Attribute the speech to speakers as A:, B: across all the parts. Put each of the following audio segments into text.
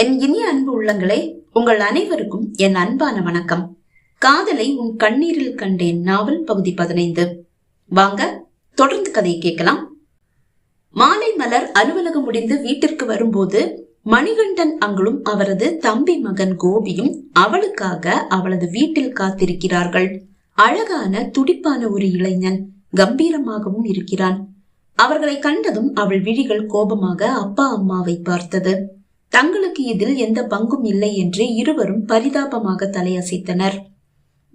A: என் இனிய அன்பு உள்ளங்களே உங்கள் அனைவருக்கும் என் அன்பான வணக்கம். காதலை உன் கண்ணீரில் கண்டேன் நாவல் பகுதி பதினைந்து. வாங்க தொடர்ந்து கதையை கேட்கலாம். மாலை மலர் அலுவலகம் முடிந்து வீட்டிற்கு வரும்போது மணிகண்டன் அங்களும் அவரது தம்பி மகன் கோபியும் அவளுக்காக அவளது வீட்டில் காத்திருக்கிறார்கள். அழகான துடிப்பான ஒரு இளைஞன் கம்பீரமாகவும் இருக்கிறான். அவர்களை கண்டதும் அவள் விழிகள் கோபமாக அப்பா அம்மாவை பார்த்தது. தங்களுக்கு இதில் எந்த பங்கும் இல்லை என்று இருவரும் பரிதாபமாக தலையசைத்தனர்.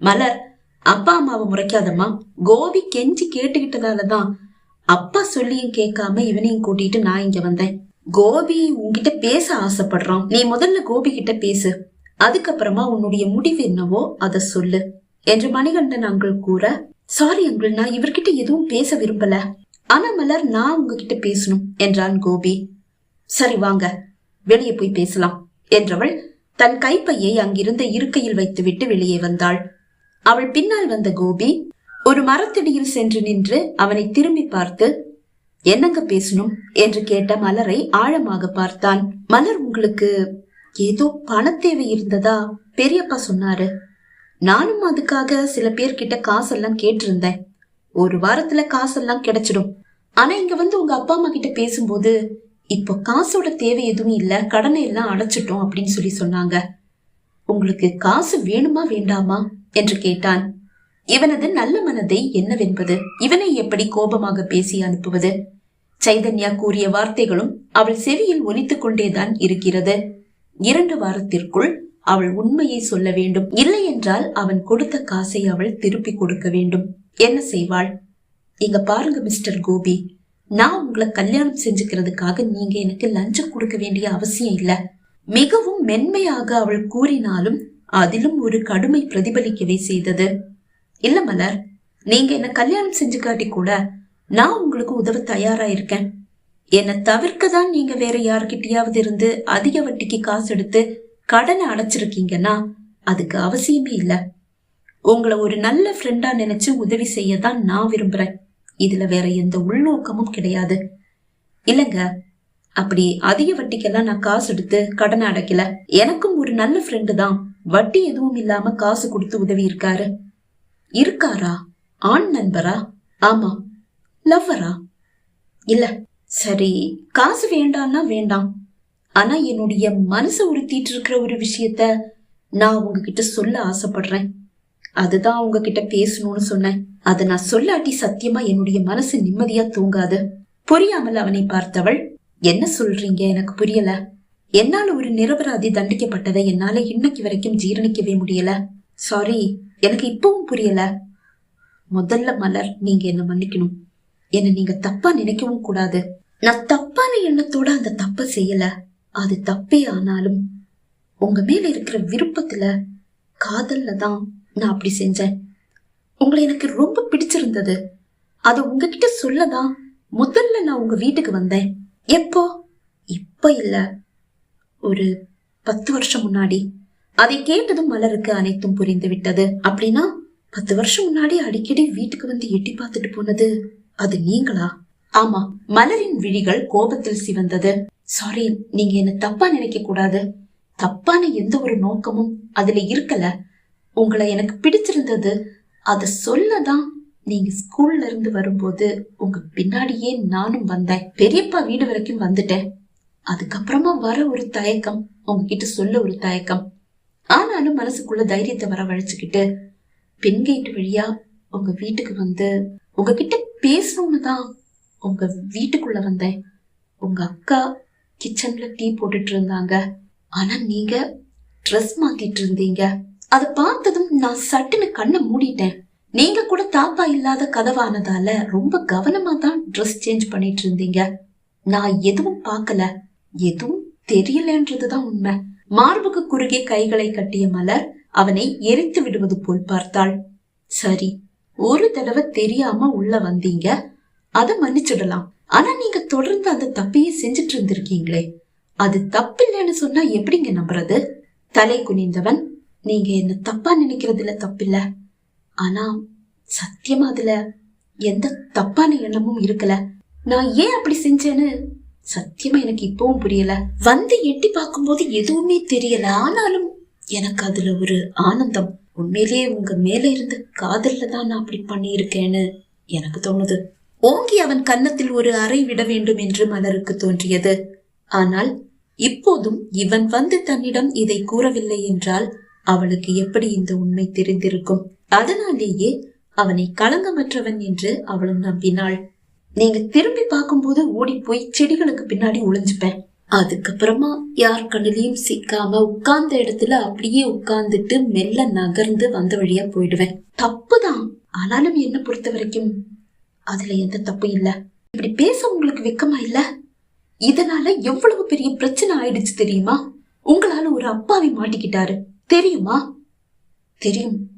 A: மலர் அப்பா அம்மாவை முறைக்காதம்மா. கோபி கெஞ்சி கேட்டுக்கிட்டதாலதான் அப்பா சொல்லியும் கேட்காம இவனையும் கூட்டிட்டு நான் இங்க வந்தேன். கோபி உன்கிட்ட பேச ஆசைப்படுறான். நீ முதல்ல கோபி கிட்ட பேசு. அதுக்கப்புறமா உன்னுடைய முடிவு என்னவோ அத சொல்லு என்று மணிகண்டன் அங்கிள் கூற சாரி அங்கிள் நான் இவர்கிட்ட எதுவும் பேச விரும்பல. ஆனா மலர் நான் உங்ககிட்ட பேசணும் என்றான் கோபி. சரி வாங்க. வெளியே போய் பேசலாம் என்றவள் தன் கைப்பையை அங்கிருந்த இருக்கையில் வைத்துவிட்டு வெளியே வந்தாள். அவள் பின்னால் வந்த கோபி ஒரு மரத்தடியில் சென்று நின்று அவனை திரும்பி பார்த்து என்னங்க பேசணும்? என்று கேட்ட மலரை ஆழமாக பார்த்தான். மலர் உங்களுக்கு ஏதோ பணத்தேவை இருந்ததா? பெரியப்பா சொன்னாரு. நானும் அதுக்காக சில பேர்கிட்ட காசெல்லாம் கேட்டிருந்தேன். ஒரு வாரத்துல காசெல்லாம் கிடைச்சிடும். ஆனா இங்க வந்து உங்க அப்பா அம்மா கிட்ட பேசும்போது இப்போ காசோட தேவை எதுவும் இல்ல கடனை எல்லாம் அடைச்சிட்டோம் அப்படின்னு சொல்லி சொன்னாங்க. உங்களுக்கு காசு வேணுமா வேண்டாமா? என்று கேட்டான். இவனது நல்ல மனதை என்னவென்பது? இவனை எப்படி கோபமாக பேசி அனுப்புவது? சைதன்யா கூறிய வார்த்தைகளும் அவள் செவியில் ஒலித்துக் கொண்டேதான் இருக்கிறது. இரண்டு வாரத்திற்குள் அவள் உண்மையை சொல்ல வேண்டும். இல்லை என்றால் அவன் கொடுத்த காசை அவள் திருப்பி கொடுக்க வேண்டும். என்ன செய்வாள்? இங்க பாருங்க மிஸ்டர் கோபி. நான் உங்களை கல்யாணம் செஞ்சுக்கிறதுக்காக நீங்க எனக்கு லஞ்சம் கொடுக்க வேண்டிய அவசியம் இல்ல. மிகவும் மென்மையாக அவள் கூறினாலும் அதிலும் ஒரு கடுமை பிரதிபலிக்கவே செய்தது. இல்ல மலர் நீங்க என்ன கல்யாணம் செஞ்சு காட்டி கூட நான் உங்களுக்கு உதவ தயாரா இருக்கேன். என்னை தவிர்க்க தான் நீங்க வேற யார்கிட்டயாவது இருந்து அதிக வட்டிக்கு காசு எடுத்து கடனை அடைச்சிருக்கீங்கன்னா அதுக்கு அவசியமே இல்லை. உங்களை ஒரு நல்ல ஃப்ரெண்டா நினைச்சு உதவி செய்ய தான் நான் விரும்புறேன். இதுல வேற எந்த உள்நோக்கமும் கிடையாது. இல்லங்க அப்படி அதிக வட்டிக்கெல்லாம் நான் காசு எடுத்து கடனை அடைக்கல. எனக்கும் ஒரு நல்ல ஃப்ரெண்டு தான். வட்டி எதுவும் இல்லாம காசு கொடுத்து உதவி இருக்காரு. இருக்காரா? ஆண் நண்பரா? ஆமா. லவ்வரா இல்ல. சரி காசு வேண்டாம்னா வேண்டாம். ஆனா என்னுடைய மனசை உறுத்திட்டு இருக்கிற ஒரு விஷயத்த நான் உங்ககிட்ட சொல்ல ஆசைப்படுறேன். அதுதான் உங்ககிட்ட பேசணும்னு சொன்னேன். அதை நான் சொல்லாட்டி சத்தியமா என்னுடைய மனசு நிம்மதியா தூங்காது. புரியாமல் அவனை பார்த்தவள் என்ன சொல்றீங்க? எனக்கு புரியல. என்னால ஒரு நிரபராதி தண்டிக்கப்பட்டதை என்னால இன்னைக்கு வரைக்கும் ஜீரணிக்கவே முடியல. சாரி எனக்கு இப்பவும் புரியல. முதல்ல மலர் நீங்க என்ன மன்னிக்கணும். என்ன நீங்க தப்பா நினைக்கவும் கூடாது. நான் தப்பான எண்ணத்தோட அந்த தப்ப செய்யல. அது தப்பே ஆனாலும் உங்க மேல இருக்கிற விருப்பத்துல காதல்ல தான் நான் அப்படி செஞ்சேன். உங்களை எனக்கு ரொம்ப பிடிச்சிருந்தது. அது உங்ககிட்ட சொல்லதான் முதல்ல நான் உங்க வீட்டுக்கு வந்தேன். எப்போ? இப்ப இல்ல. ஒரு பத்து வருஷம் முன்னாடி. அதை கேட்டதும் மலருக்கு அனைத்தும் புரிந்து விட்டது. அப்படின்னா பத்து வருஷம் முன்னாடி அடிக்கடி வீட்டுக்கு வந்து எட்டி பார்த்துட்டு போனது அது நீங்களா? ஆமா மலரின் விழிகள் கோபத்தில் சிவந்தது. சாரி நீங்க என்ன தப்பா நினைக்க கூடாது தப்பான எந்த ஒரு நோக்கமும் அதுல இருக்கல. உங்களை எனக்கு பிடிச்சிருந்தது. அதை சொல்லதான் நீங்க ஸ்கூல்ல இருந்து வரும்போது உங்க பின்னாடியே நானும் வந்தேன். பெரியப்பா வீடு வரைக்கும் வந்துட்டேன். அதுக்கப்புறமா வர ஒரு தயக்கம் உங்ககிட்ட சொல்ல ஒரு தயக்கம். ஆனாலும் மனசுக்குள்ள தைரியத்தை வரவழைச்சுக்கிட்டு பெண் கேட்டு வழியா உங்க வீட்டுக்கு வந்து உங்ககிட்ட பேசணும்னு தான் உங்க வீட்டுக்குள்ள வந்தேன். உங்க அக்கா கிச்சன்ல டீ போட்டுட்டு இருந்தாங்க. ஆனா நீங்க ட்ரெஸ் மாத்திட்டு இருந்தீங்க. அதை பார்த்ததும் நான் சட்டுன்னு கண்ணை மூடிட்டேன். நீங்க கூட தாப்பா இல்லாத கதவானதால ரொம்ப கவனமா தான் ட்ரெஸ் சேஞ்ச் பண்ணிட்டு இருந்தீங்க. நான் எதுவும் பார்க்கல. எதுவும் தெரியலன்றதுதான் உண்மை. மார்புக்கு குறுகே கைகளை கட்டிய மலர் அவனை எரித்து விடுவது போல் பார்த்தாள். சரி ஒரு தடவை தெரியாம உள்ள வந்தீங்க. அத மன்னிச்சிடலாம். ஆனா நீங்க தொடர்ந்து அந்த தப்பையே செஞ்சுட்டு இருந்திருக்கீங்களே. அது தப்பில்லைன்னு சொன்னா எப்படிங்க நம்புறது? தலை குனிந்தவன் நீங்க என்ன தப்பா நினைக்கிறதுல தப்பில்ல. ஆனா சத்தியமா அதுல எந்த தப்பான எண்ணமும் இருக்கல. நான் ஏன் அப்படி செஞ்சேன்னு சத்தியமா எனக்கு இப்பவும் புரியல. வந்து எட்டி பார்க்கும்போது எதுவுமே தெரியல. ஆனாலும் எனக்கு அதுல ஒரு ஆனந்தம். உண்மையிலேயே உங்க மேல இருந்த காதல்ல தான் நான் அப்படி பண்ணியிருக்கேன்னு எனக்கு தோணுது. ஓங்கி அவன் கன்னத்தில் ஒரு அறை விட வேண்டும் என்று மலருக்கு தோன்றியது. ஆனால் இப்போதும் இவன் வந்து தன்னிடம் இதை கூறவில்லை என்றால் அவளுக்கு எப்படி இந்த உண்மை தெரிந்திருக்கும்? அதனாலேயே அவனை களங்கமற்றவன் என்று அவளும் நம்பினாள். நீங்க திரும்பி பார்க்கும்போது ஓடி போய் செடிகளுக்கு பின்னாடி ஒளிஞ்சுப்பேன். அதுக்கப்புறமா யார் கண்ணிலையும் சிக்காம உட்கார்ந்த இடத்துல அப்படியே உட்கார்ந்துட்டு மெல்ல நகர்ந்து வந்த வழியா போயிடுவேன். தப்புதான். ஆனாலும் என்ன பொறுத்த வரைக்கும் அதுல எந்த தப்பும் இல்ல. இப்படி பேச உங்களுக்கு வெக்கமா இல்ல? இதனால எவ்வளவு பெரிய பிரச்சனை ஆயிடுச்சு தெரியுமா? உங்களால ஒரு அப்பாவி மாட்டிக்கிட்டாரு. தெரியுமா? தெரியும்.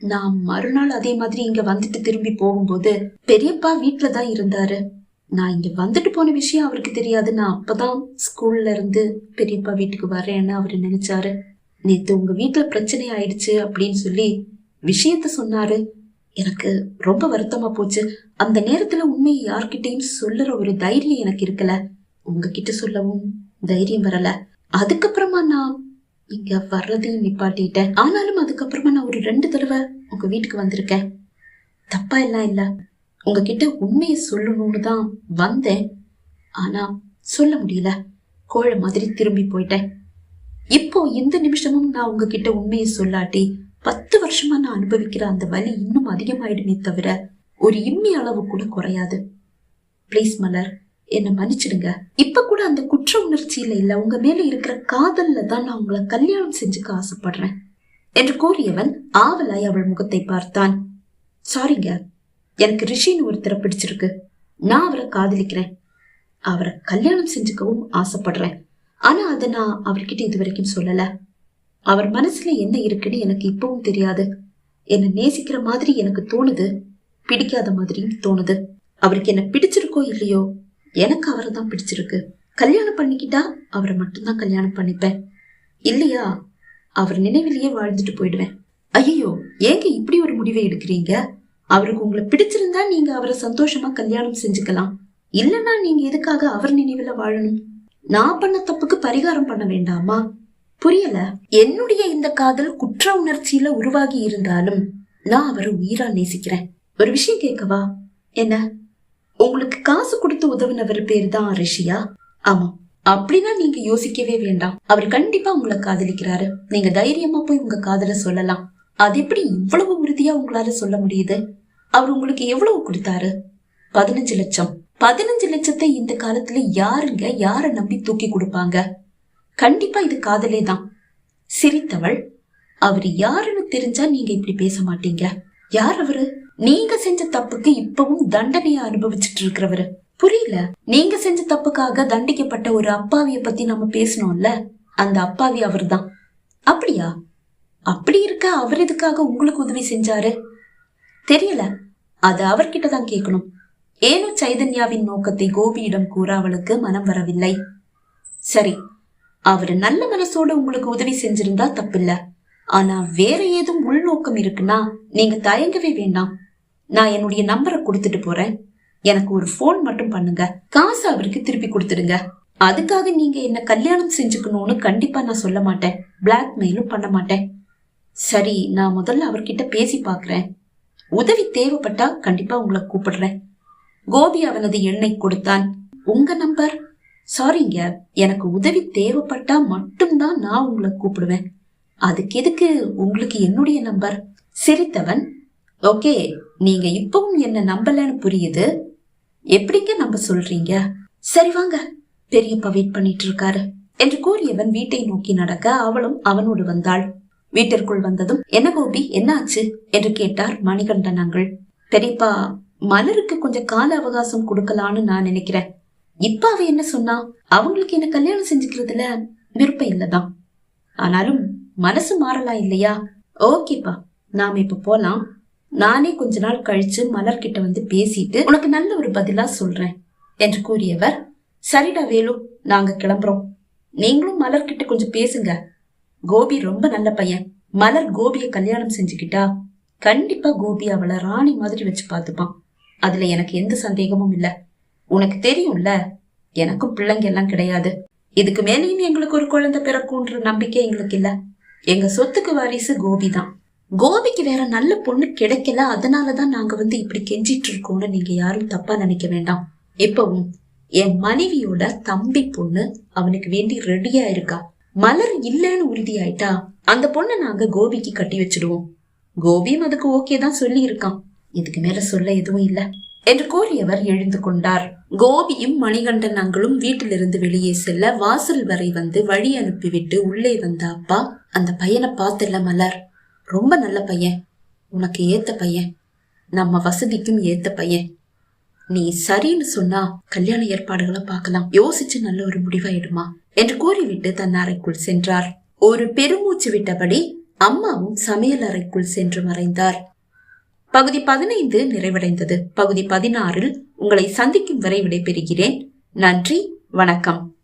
A: நான் மறுநாள் அதே மாதிரி இங்க வந்துட்டு திரும்பி போகும்போது பெரியப்பா வீட்டுல தான் இருந்தாரு. நான் இங்க வந்துட்டு போன விஷயம் அவருக்கு தெரியாது. நான் அப்பதான் ஸ்கூல்ல இருந்து பெரியப்பா வீட்டுக்கு வர்றேன்னு அவரு நினைச்சாரு. நேத்து உங்க வீட்டுல பிரச்சனை ஆயிடுச்சு அப்படின்னு சொல்லி விஷயத்த சொன்னாரு. எனக்கு ரொம்ப வருத்தமா போச்சு. அந்த நேரத்துல உண்மையை யார்கிட்டயும் சொல்லுற ஒரு தைரியம் எனக்கு இருக்கல. உங்ககிட்ட சொல்லவும் தைரியம் வரல. அதுக்கப்புறமா நான் இங்க வர்றதையும் நிப்பாட்டிட்டேன். ஆனாலும் அதுக்கப்புறமா நான் ஒரு ரெண்டு தடவை உங்க வீட்டுக்கு வந்திருக்கேன். தப்பா எல்லாம் இல்ல. உங்ககிட்ட உண்மையை சொல்லணும்னு தான் வந்தேன். ஆனா சொல்ல முடியல. கோழை மாதிரி திரும்பி போயிட்டேன். இப்போ எந்த நிமிஷமும் நான் உங்ககிட்ட உண்மையை சொல்லாட்டி பத்து வருஷமா நான் அனுபவிக்கிற அந்த வலி இன்னும் அதிகமாயிடுமே தவிர ஒரு இம்மி அளவு கூட குறையாது. ப்ளீஸ் மலர். என்னை மன்னிச்சிடுங்க. இப்ப கூட அந்த குற்ற உணர்ச்சியில இல்ல உங்க மேல இருக்கிற காதல்ல தான் நான் உங்களை கல்யாணம் செஞ்சுக்க ஆசைப்படுறேன் என்று கூறியவன் ஆவலாய் அவள் முகத்தை பார்த்தான். சாரிங்க எனக்கு ரிஷின்னு ஒருத்தரை பிடிச்சிருக்கு. நான் அவரை காதலிக்கிறேன். அவரை கல்யாணம் செஞ்சுக்கவும் ஆசைப்படுறேன். ஆனா அதை நான் அவர்கிட்ட இது வரைக்கும் சொல்லல. அவர் மனசுல என்ன இருக்குன்னு எனக்கு இப்பவும் தெரியாது. என்னை நேசிக்கிற மாதிரி எனக்கு தோணுது. பிடிக்காத மாதிரியும் தோணுது. அவருக்கு என்ன பிடிச்சிருக்கோ இல்லையோ எனக்கு அவரை தான் பிடிச்சிருக்கு. கல்யாணம் பண்ணிக்கிட்டா அவரை மட்டும்தான் கல்யாணம் பண்ணிப்பேன். இல்லையா? அவர் நினைவிலேயே வாழ்ந்துட்டு போயிடுவேன். ஐயோ ஏங்க இப்படி ஒரு முடிவை எடுக்கிறீங்க? அவருக்கு உங்களை பிடிச்சிருந்தா நீங்க அவரை சந்தோஷமா கல்யாணம் செஞ்சுக்கலாம். இல்லைன்னா நீங்க எதுக்காக அவர் நினைவுல வாழணும்? நான் பண்ண தப்புக்கு பரிகாரம் பண்ண வேண்டாமா? புரியல. என்னுடைய இந்த காதல் குற்ற உணர்ச்சியில உருவாகி இருந்தாலும் நான் அவரை உயிரா நேசிக்கிறேன். ஒரு விஷயம் கேட்கவா? என்ன? உங்களுக்கு காசு கொடுத்து உதவுனவர் பேர் தான் ரிஷியா. ஆமா அப்படின்னா நீங்க யோசிக்கவே வேண்டாம். அவர் கண்டிப்பா உங்களை காதலிக்கிறாரு. நீங்க தைரியமா போய் உங்க காதல சொல்லலாம். அது எப்படி இவ்வளவு உறுதியா உங்களால சொல்ல முடியுது? அவர் உங்களுக்கு எவ்வளவு கொடுத்தாரு? பதினஞ்சு லட்சம். பதினஞ்சு லட்சத்தை இந்த காலத்துல யாருங்க யார நம்பி தூக்கி கொடுப்பாங்க? கண்டிப்பா இது காதலே தான். சிரித்தவள். அவர் யாருன்னு தெரிஞ்சா நீங்க இப்படி பேச மாட்டீங்க. யார் அவரு? நீங்க செஞ்ச தப்புக்கு இப்பவும் தண்டனையை அனுபவிச்சுட்டு இருக்கிறவரு புரியல? நீங்க செஞ்ச தப்புக்காக தண்டிக்கப்பட்ட ஒரு அப்பாவிய பத்தி நம்ம பேசணும்ல அந்த அப்பாவி அவர்தான். அப்படியா? அப்படி இருக்க அவர் இதுக்காக உங்களுக்கு உதவி செஞ்சாரு? தெரியல. அது அவர்கிட்ட தான் கேட்கணும். ஏனோ சைதன்யாவின் நோக்கத்தை கோபியிடம் கூற அவளுக்கு மனம் வரவில்லை. சரி அவர் நல்ல மனசோட உங்களுக்கு உதவி செஞ்சிருந்தா தப்பில்ல. ஆனா வேற ஏதும் உள்நோக்கம் இருக்குன்னா நீங்க தயங்கவே வேண்டாம். நான் என்னுடைய நம்பரை கொடுத்துட்டு போறேன். எனக்கு ஒரு ஃபோன் மட்டும் பண்ணுங்க. காசு அவருக்கு திருப்பி கொடுத்துடுங்க. அதுக்காக நீங்க என்ன கல்யாணம் செஞ்சுக்கணும்னு கண்டிப்பா நான் சொல்ல மாட்டேன். பிளாக்மெயிலும் பண்ண மாட்டேன். சரி நான் முதல்ல அவர்கிட்ட பேசி பாக்குறேன் உதவி தேவைப்பட்டா கண்டிப்பா உங்களை கூப்பிடுறேன். கோபி அவனது எண்ணை கொடுத்தான். உங்க நம்பர் சாரிங்க எனக்கு உதவி தேவைப்பட்டா மட்டும்தான் நான் உங்களை கூப்பிடுவேன். அதுக்கு எதுக்கு உங்களுக்கு என்னுடைய நம்பர் சிரித்தவன். ஓகே நீங்க இப்பவும் என்ன நம்பலன்னு புரியுது? எப்படிங்க நம்ப சொல்றீங்க? சரி வாங்க பெரியப்பா வெயிட் பண்ணிட்டு இருக்காரு என்று கூறியவன் வீட்டை நோக்கி நடக்க அவளும் அவனோடு வந்தாள். வீட்டிற்குள் வந்ததும் என்ன கோபி என்ன ஆச்சு? என்று கேட்டார் மணிகண்டன் அங்கள். பெரியப்பா மலருக்கு கொஞ்சம் கால அவகாசம் கொடுக்கலான்னு நான் நினைக்கிறேன். இப்ப அவ என்ன சொன்னா? அவங்களுக்கு என்ன கல்யாணம் செஞ்சுக்கிறதுல விருப்பம் இல்லதான். ஆனாலும் மனசு மாறலாம் இல்லையா? ஓகேப்பா நாம இப்ப போலாம். நானே கொஞ்ச நாள் கழிச்சு மலர்கிட்ட வந்து பேசிட்டு உனக்கு நல்ல ஒரு பதிலா சொல்றேன் என்று கூறியவர் சரிடா வேலு நாங்க கிளம்புறோம். நீங்களும் மலர்கிட்ட கொஞ்சம் பேசுங்க. கோபி ரொம்ப நல்ல பையன். மலர் கோபிய கல்யாணம் செஞ்சுக்கிட்டா கண்டிப்பா கோபி அவளை ராணி மாதிரி வச்சு பார்த்துப்பான். அதுல எனக்கு எந்த சந்தேகமும் இல்ல. உனக்கு தெரியும்ல எனக்கும் பிள்ளைங்க எல்லாம் கிடையாது. இதுக்கு மேலேயும் எங்களுக்கு ஒரு குழந்தை பிறக்கும்ன்ற நம்பிக்கை எங்களுக்கு இல்ல. எங்க சொத்துக்கு வாரிசு கோபி தான் கோபிக்கு வேற நல்ல பொண்ணு கிடைக்கல. அதனாலதான் நாங்க வந்து இப்படி கெஞ்சிட்டு இருக்கோம்னு நீங்க யாரும் தப்பா நினைக்க வேண்டாம். இப்பவும் என் மனைவியோட தம்பி பொண்ணு அவனுக்கு வேண்டி ரெடியா இருக்கா? மலர் இல்லைன்னு உறுதியாயிட்டா? அந்த பொண்ணை நாங்க கோபிக்கு கட்டி வச்சிடுவோம். கோபியும் அதுக்கு ஓகே தான் சொல்லி இருக்கான் இதுக்கு மேல சொல்ல எதுவும் இல்ல என்று கூறியவர் எழுந்து கொண்டார். கோபியும் மணிகண்டன் அங்களும் வீட்டிலிருந்து வெளியே செல்ல வாசல் வரை வந்து வழி அனுப்பிவிட்டு உள்ளே வந்த அப்பா அந்த பையனை பார்த்தல மலர். ரொம்ப நல்ல பையன். உனக்கு ஏத்த பையன். நம்ம வசதிக்கும் ஏத்த பையன். நீ சரின்னு சொன்னா கல்யாண ஏற்பாடுகளை பார்க்கலாம். யோசிச்சு நல்ல ஒரு முடிவாயிடுமா? என்று கூறிவிட்டு தன் அறைக்குள் சென்றார். ஒரு பெருமூச்சு விட்டபடி அம்மாவும் சமையல் அறைக்குள் சென்று மறைந்தார். பகுதி பதினைந்து நிறைவடைந்தது. பகுதி பதினாறில் உங்களை சந்திக்கும் வரை விடைபெறுகிறேன். நன்றி. வணக்கம்.